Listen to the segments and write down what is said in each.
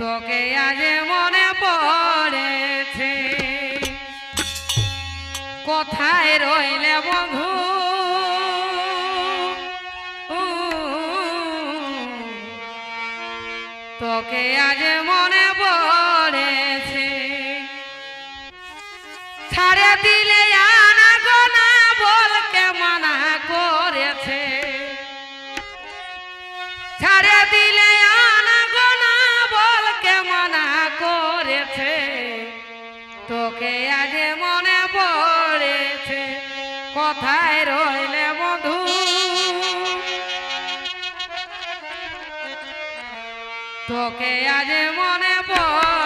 তোকে আজ মনে পড়েছে। কোথায় রইলে বন্ধু, তোকে আজ মনে পড়েছে। ছাড়ে দিলে আনা গোনা বলকে মানা করেছে। ছাড়ে দিলে তোকে আজ মনে পড়েছে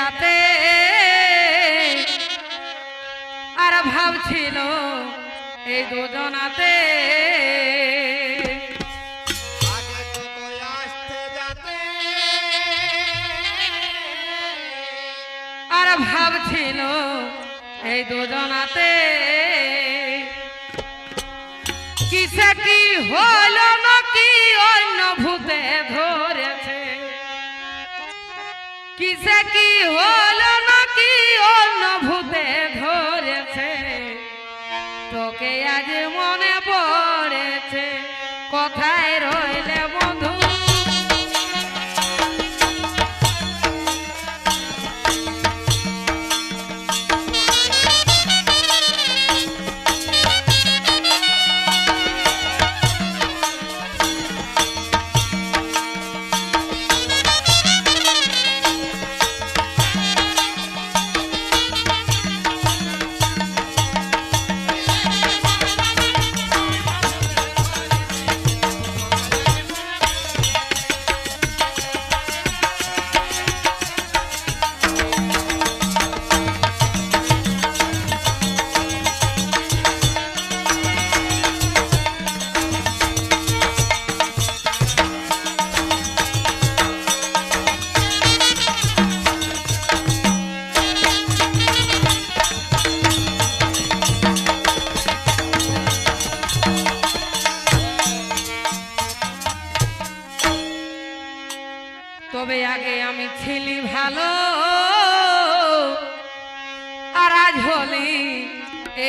যাতে আর ভাবছিল এই দুজনাতে। আর ভাবছিল এই দুজনাতে। কিসে কি হলো নাকি অন্য ভূতে ধরেছে? কিসে কি হলো নাকি অন্য ভূতে ধরেছে তোকে আজ মনে পড়েছে কোথায়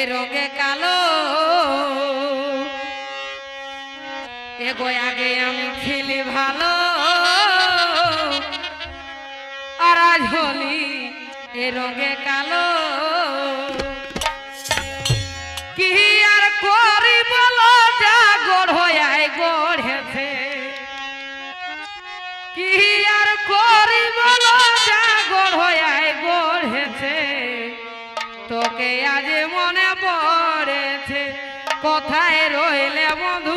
রোগে কালো। এগো আগে আমি খেলি ভালো। আর আজ হলি এ রোগে কালো। তোকে আজ মনে পড়েছে? কোথায় রইলে বন্ধু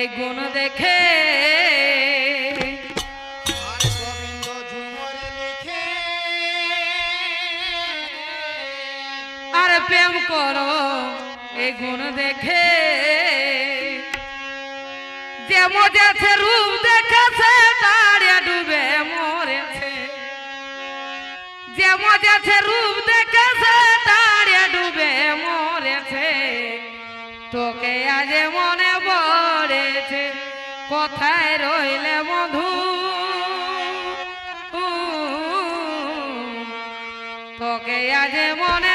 এই গুণ দেখে আর প্রেম করো এই গুণ দেখে। যে মজেছে রূপ দেখেছে তাড়িয়া ডুবে মরেছে। যে মজেছে রূপ তোকে আজ মনে